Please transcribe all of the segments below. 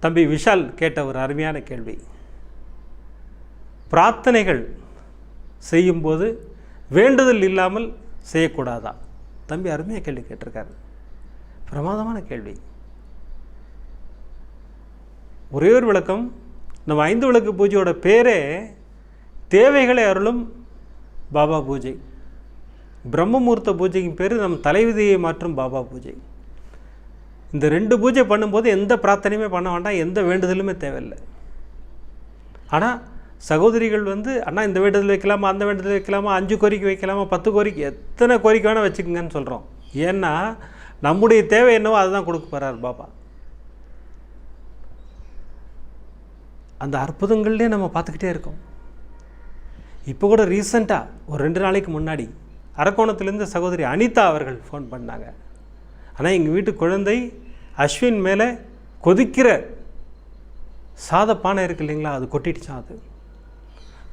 தம்பி விஷால் கேட்ட ஒரு அருமையான கேள்வி. பிரார்த்தனைகள் செய்யும்போது வேண்டுதல் இல்லாமல் செய்யக்கூடாதா? தம்பி அருமையாக கேள்வி கேட்டிருக்காரு. பிரமாதமான கேள்வி. ஒரே ஒரு விளக்கம் நம்ம ஐந்து விளக்கு பூஜையோட பேரே தேவைகளை அருளும் பாபா பூஜை. பிரம்மமூர்த்த பூஜைக்கு பேர் நம் தலைவிதியை மாற்றும் பாபா பூஜை. இந்த ரெண்டு பூஜை பண்ணும்போது எந்த பிரார்த்தனையுமே பண்ண வேண்டாம் எந்த வேண்டுதலுமே தேவையில்லை. ஆனால் சகோதரிகள் வந்து அண்ணா இந்த வேண்டுதல் வைக்கலாமா அந்த வேண்டுதல் வைக்கலாமா அஞ்சு கோரிக்கை வைக்கலாமா பத்து கோரிக்கை எத்தனை கோரிக்கை வேணால் வச்சுக்கோங்கன்னு சொல்கிறோம் ஏன்னா நம்முடைய தேவை என்னவோ அதுதான் கொடுக்க போகிறார் பாபா. அந்த அற்புதங்கள்லேயே நம்ம பார்த்துக்கிட்டே இருக்கோம். இப்போ கூட ரீசண்டாக ஒரு ரெண்டு நாளைக்கு முன்னாடி அரக்கோணத்துலேருந்து சகோதரி அனிதா அவர்கள் ஃபோன் பண்ணாங்க. ஆனால் எங்கள் வீட்டு குழந்தை அஸ்வின் மேலே கொதிக்கிற சாத பானை இருக்கு இல்லைங்களா? அது கொட்டிடுச்சான் அது?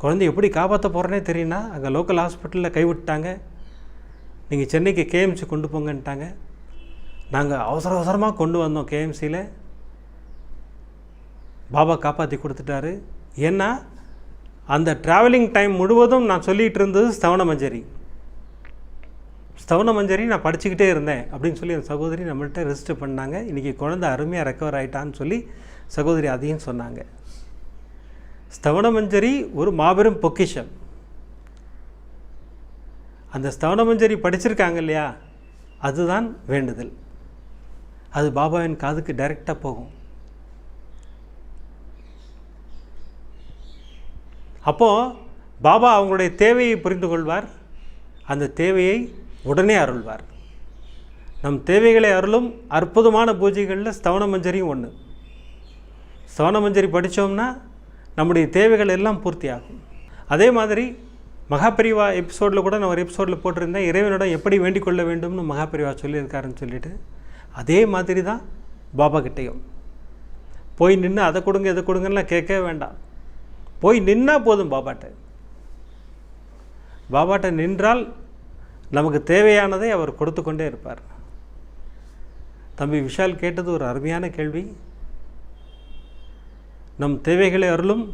குழந்தை எப்படி காப்பாற்ற போகிறேனே தெரியும்னா அங்கே லோக்கல் ஹாஸ்பிட்டலில் கைவிட்டாங்க நீங்கள் சென்னைக்கு கேஎம்சி கொண்டு போங்கன்ட்டாங்க. நாங்கள் அவசர அவசரமாக கொண்டு வந்தோம் கேஎம்சியில் பாபா காப்பாற்றி கொடுத்துட்டாரு. ஏன்னா அந்த ட்ராவலிங் டைம் முழுவதும் நான் சொல்லிகிட்டு இருந்தது ஸ்தவன மஞ்சரி ஸ்தவன மஞ்சரி நான் படிச்சுக்கிட்டே இருந்தேன் அப்படின்னு சொல்லி என் சகோதரி நம்மள்கிட்ட ரெஜிஸ்டர் பண்ணாங்க. இன்றைக்கி குழந்தை அருமையாக ரெக்கவர் ஆகிட்டான்னு சொல்லி சகோதரி அதையும் சொன்னாங்க. ஸ்தவன மஞ்சரி ஒரு மாபெரும் பொக்கிஷம். அந்த ஸ்தவன மஞ்சரி படிச்சிருக்காங்க இல்லையா? அதுதான் வேண்டுதல். அது பாபாவின் காதுக்கு டைரெக்டாக போகும். அப்போது பாபா அவங்களுடைய தேவையை புரிந்து கொள்வார். அந்த தேவையை உடனே அருள்வார். நம் தேவைகளை அருளும் அற்புதமான பூஜைகளில் ஸ்தவன மஞ்சரியும் ஒன்று ஸ்தவன மஞ்சரி படித்தோம்னா நம்முடைய தேவைகள் எல்லாம் பூர்த்தி ஆகும் அதே மாதிரி மகாபிரிவா எபிசோடில் கூட நான் ஒரு எபிசோடில் போட்டிருந்தேன். இறைவனிடம் எப்படி வேண்டிக் கொள்ள வேண்டும்னு மகாபிரிவா சொல்லியிருக்காருன்னு சொல்லிட்டு. அதே மாதிரி தான் பாபா கிட்டேயும். போய் நின்று அதை கொடுங்க இதை கொடுங்கலாம் கேட்கவே வேண்டாம். போய் நின்னா போதும் பாபாட்ட. பாபாட்ட நின்றால் நமக்கு தேவையானதை அவர் கொடுத்து கொண்டே இருப்பார். தம்பி விஷால் கேட்டது ஒரு அருமையான கேள்வி. நம் தேவைகளை அருளும்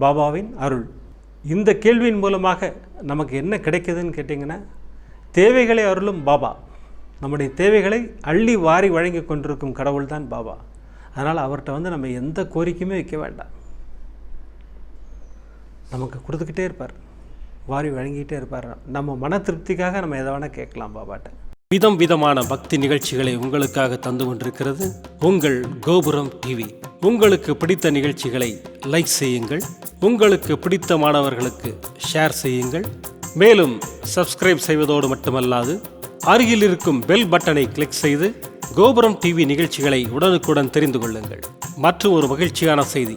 பாபாவின் அருள். இந்த கேள்வியின் மூலமாக நமக்கு என்ன கிடைக்குதுன்னு கேட்டிங்கன்னா தேவைகளை அருளும் பாபா. நம்முடைய தேவைகளை அள்ளி வாரி வழங்கி கொண்டிருக்கும் கடவுள் தான் பாபா. அதனால் அவர்கிட்ட வந்து நம்ம எந்த கோரிக்கையுமே வைக்க வேண்டாம். நமக்கு கொடுத்துக்கிட்டே இருப்பார். வாரி வழங்கிட்டே இருப்பார். நம்ம மன திருப்திக்காக நம்ம எதை வேணால் கேட்கலாம் பாபாட்ட. விதம் விதமான பக்தி நிகழ்ச்சிகளை உங்களுக்காக தந்து கொண்டிருக்கிறது உங்கள் கோபுரம் டிவி. உங்களுக்கு பிடித்த நிகழ்ச்சிகளை லைக் செய்யுங்கள். உங்களுக்கு பிடித்த மாணவர்களுக்கு ஷேர் செய்யுங்கள். மேலும் சப்ஸ்கிரைப் செய்வதோடு மட்டுமல்லாது அருகில் இருக்கும் பெல் பட்டனை கிளிக் செய்து கோபுரம் டிவி நிகழ்ச்சிகளை உடனுக்குடன் தெரிந்து கொள்ளுங்கள். மற்றும் ஒரு மகிழ்ச்சியான செய்தி.